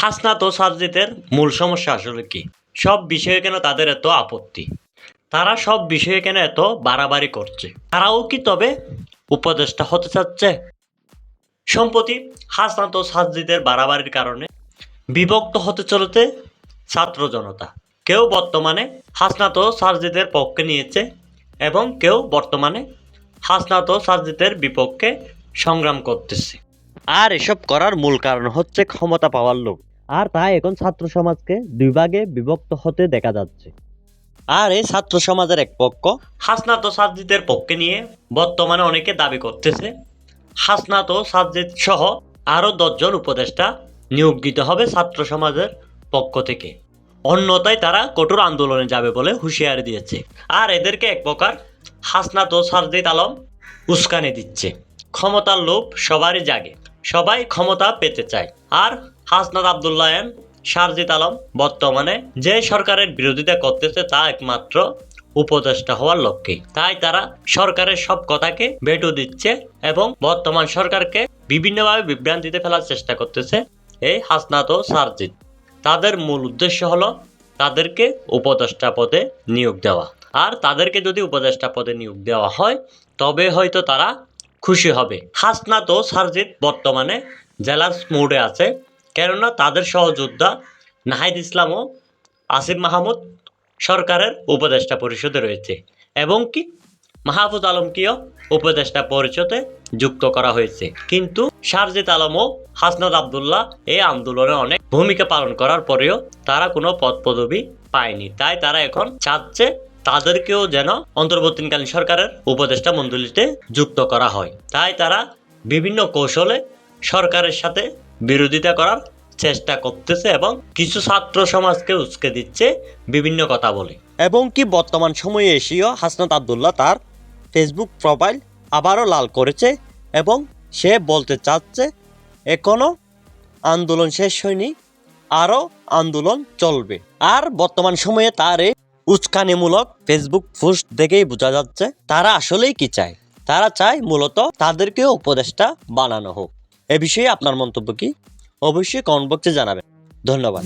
হাসনাত ও সাজিদের মূল সমস্যা আসলে কি? সব বিষয়ে কেন তাদের এত আপত্তি? তারা সব বিষয়ে কেন এত বাড়াবাড়ি করছে? তারাও কি তবে উপদেষ্টা হতে চাচ্ছে? সম্প্রতি হাসনাত ও সাজিদের বাড়াবাড়ির কারণে বিভক্ত হতে চলেছে ছাত্র জনতা। কেউ বর্তমানে হাসনাত ও সাজিদের পক্ষে নিয়েছে এবং কেউ বর্তমানে হাসনাত ও সাজিদের বিপক্ষে সংগ্রাম করতেছে। আর এসব করার মূল কারণ হচ্ছে ক্ষমতা পাওয়ার লোক আর তাই এখন ছাত্র সমাজকে দুই ভাগে বিভক্ত হতে দেখা যাচ্ছে। আর এই ছাত্র সমাজের এক পক্ষ হাসনাত ও সাজিদের পক্ষে নিয়ে বর্তমানে অনেকে দাবি করতেছে হাসনাত ও সাজিদ সহ আরও দশজন উপদেষ্টা নিয়োগ দিতে হবে ছাত্র সমাজের পক্ষ থেকে। অন্যতায় তারা কঠোর আন্দোলনে যাবে বলে হুঁশিয়ারি দিয়েছে। আর এদেরকে এক প্রকার হাসনাত ও সাজিদ আলম উস্কানি দিচ্ছে। ক্ষমতার লোভ সবারই জাগে সবাই ক্ষমতা পেতে চায়। আর হাসনাত আবদুল্লাহ এম শারজিদ আলম বর্তমানে যে সরকারের বিরোধিতা করতেছে তা একমাত্র উপদেষ্টা হওয়ার লক্ষ্যে। তাই তারা সরকারের সব কথাকে ভেটো দিচ্ছে এবং বর্তমান সরকারকে বিভিন্নভাবে বিভ্রান্তিতে ফেলার চেষ্টা করতেছে এই হাসনাত ও সারজিদ তাদের মূল উদ্দেশ্য হলো তাদেরকে উপদেষ্টা পদে নিয়োগ দেওয়া। আর তাদেরকে যদি উপদেষ্টা পদে নিয়োগ দেওয়া হয়, তবে হয়তো তারা খুশি হবে। হাসনাত ও সারজিদ বর্তমানে জেলার মোড়ে আছে। কেননা তাদের সহযোদ্ধা নাহিদ ইসলাম ও আসিফ মাহমুদ সরকারের উপদেষ্টা পরিষদে রয়েছে এবং কি মাহফুজ আলমকেও উপদেষ্টা পরিষদে যুক্ত করা হয়েছে। কিন্তু শারজিদ আলম ও হাসনাত আবদুল্লাহ এই আন্দোলনে অনেক ভূমিকা পালন করার পরেও তারা কোনো পদ পদবি পায়নি। তাই তারা এখন চাচ্ছে তাদেরকেও যেন অন্তর্বর্তীকালীন সরকারের উপদেষ্টা মণ্ডলীতে যুক্ত করা হয়। তাই তারা বিভিন্ন কৌশলে সরকারের সাথে বিরোধিতা করার চেষ্টা করতেছে এবং কিছু ছাত্র সমাজকে উস্কে দিচ্ছে বিভিন্ন কথা বলে। এবং কি বর্তমান সময়ে এসেও হাসনাত আবদুল্লাহ তার ফেসবুক প্রোফাইল আবারও লাল করেছে এবং সে বলতে চাচ্ছে এখনও আন্দোলন শেষ হয়নি, আরও আন্দোলন চলবে। আর বর্তমান সময়ে তার এই উস্কানিমূলক ফেসবুক পোস্ট দেখেই বোঝা যাচ্ছে, তারা আসলেই কি চায়? তারা চায় মূলত তাদেরকেও উপদেষ্টা বানানো হোক। এ বিষয়ে আপনার মন্তব্য কি? অবশ্যই কমেন্ট বক্সে জানাবেন। ধন্যবাদ।